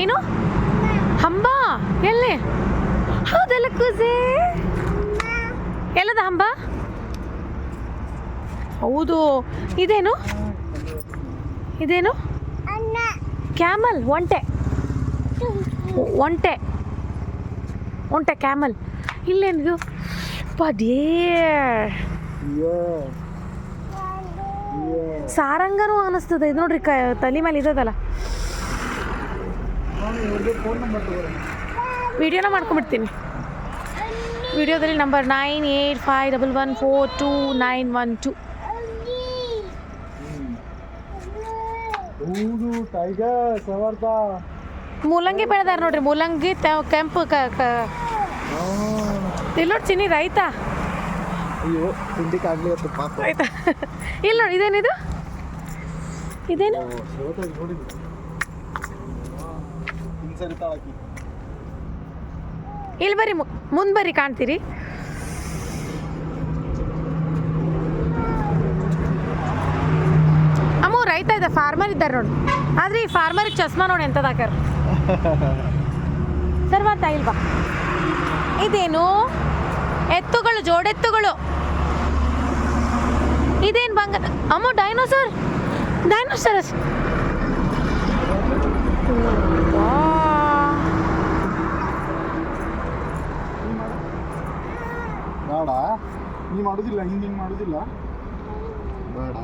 ಏನು? ಹಂಬ? ಎಲ್ಲಿ? ಹೌದಲ್ಲ ಕೂಸೆ? ಎಲ್ಲದ ಹಂಬ? ಹೌದು. ಇದೇನು? ಇದೇನು? ಕ್ಯಾಮಲ್ ಒಂಟೆ. ಒಂಟೆ. ಒಂಟೆ ಕ್ಯಾಮಲ್. ಇಲ್ಲೇನು ಪದೇ ಸಾರಂಗನೂ ಅನಿಸ್ತದೆ. ಇದು ನೋಡ್ರಿ ಕ ತಲೆ ಮೇಲೆ ತಗೋರಿ ವಿಡಿಯೋನ ಮಾಡ್ಕೊಂಬಿಡ್ತೀನಿ. ವಿಡಿಯೋದಲ್ಲಿ number nine eight five double one four two nine one two. ಮೂಲಂಗಿ ಬೆಳೆದಾರ ನೋಡ್ರಿ ಮೂಲಂಗಿ ಕೆಂಪು ಇಲ್ಲಿ ನೋಡಿ ಚಿನ್ನಿ ರೈತ? ಅಯ್ಯೋ ತಿಂಡಿಕ್ ಆಗ್ಲಿ ಅಂತ ಪಾಪ. ರೈತ? ಇಲ್ಲ ನೋಡಿ ಇದೇನಿದು? ಇದೇನು? ಇಲ್ಲಿ ಬರ್ರಿ ಮುಂದೆ ಬರ್ರಿ ಕಾಣ್ತೀರಿ? ಅಮ್ಮ ರೈತ ಇದೆ ಫಾರ್ಮರ್ ಇದ್ದಾರೆ ನೋಡಿ. ಆದ್ರೆ ಈ ಫಾರ್ಮರ್ ಚಸ್ಮಾ ನೋಡಿ ಎಂತದ ಹಾಕ್ಯಾರ? ಸರ್ ಬರ್ತಾ ಇಲ್ವಾ? ಇದೇನು? ಎತ್ತುಗಳು ಜೋಡೆತ್ತುಗಳು. ಇದೇನು ಬಂಗ ಅಮ್ಮ ಡೈನೋಸರ್ ಡೈನೋಸರಸ್ ಬೇಡ ನೀ ಮಾಡುದಿಲ್ಲ ಹಿಂಗೆ ಹಿಂಗೆ ಮಾಡುದಿಲ್ಲ ಬೇಡ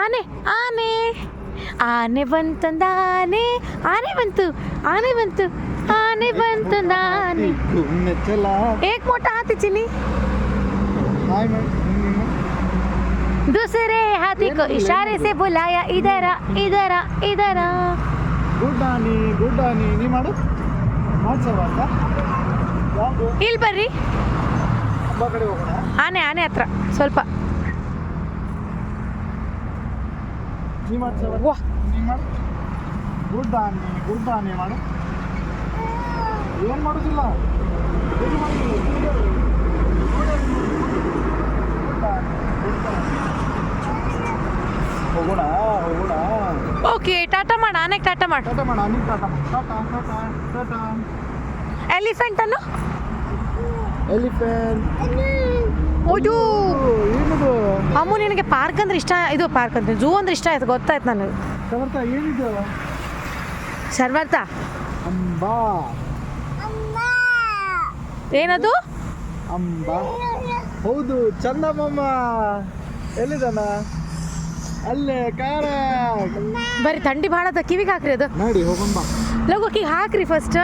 ಆನೆ ಆನೆ ಆನೆ ಬಂತಂದಾನೆ ಆನೆ ಬಂತು ಆನೆ ಬಂತು ಆನೆ ಬಂತಂದಾನೆ घूमने चला एक मोठा हाथी चिनी हाय मैं दूसरे हाथी को इशारे से बुलाया इधर आ इधर आ इधर आ ಗುಡ್ ಆನಿ ಗುಡ್ ಆನಿ ನೀ ಮಾಡು ಮಾಡ್ಸವ ಅಂತ ಯಾವುದು ಇಲ್ಲಿ ಬರ್ರಿ ಹಬ್ಬ ಕಡೆ ಹೋಗೋಣ ಆನೆ ಆನೆ ಹತ್ರ ಸ್ವಲ್ಪ. ಗುಡ್ ಆನಿ ಗುಡ್ ಆನಿ ಮಾಡು. ಏನು ಮಾಡೋದಿಲ್ಲ. ಹೋಗೋಣ ಹೋಗೋಣ. ಓಕೆ ಟಾಟಾ ಮಾಡ ಆನೆಗೆ ಟಾಟಾ ಮಾಡು. ಟಾಟಾ ಮಾಡ ಟಾಟಾ ಟಾಟಾ ಎಲಿಫೆಂಟ್ ಓದು. ಏನಿದು? ಅಮ್ಮು ನಿನಗೆ ಪಾರ್ಕ್ ಅಂದ್ರೆ ಇಷ್ಟ? ಇದು ಪಾರ್ಕ್ ಅಂದ್ರೆ ಝೂ ಅಂದ್ರೆ ಇಷ್ಟ? ಆಯ್ತು ಗೊತ್ತಾಯ್ತು ನನಗೆ. ಸಮರ್ಥ ಏನಿದು? ಶರ್ವರ್ತ ಅಂಬಾ. ಏನದು? ಅಂಬಾ. ಹೌದು ಚಂದಮ್ಮಮ್ಮ ಎಲ್ಲಿದಾನ ಅಲ್ಲೇ ಕಾರ. ಬರೀ ಥಂಡಿ ಭಾಳ ಅದ ಕಿವಿಗೆ ಹಾಕ್ರಿ ಅದು. ನೋಡಿ ಹೋಗೋಣ ಬಾ ಲಘು ಹಾಕ್ರಿ ಫಸ್ಟ್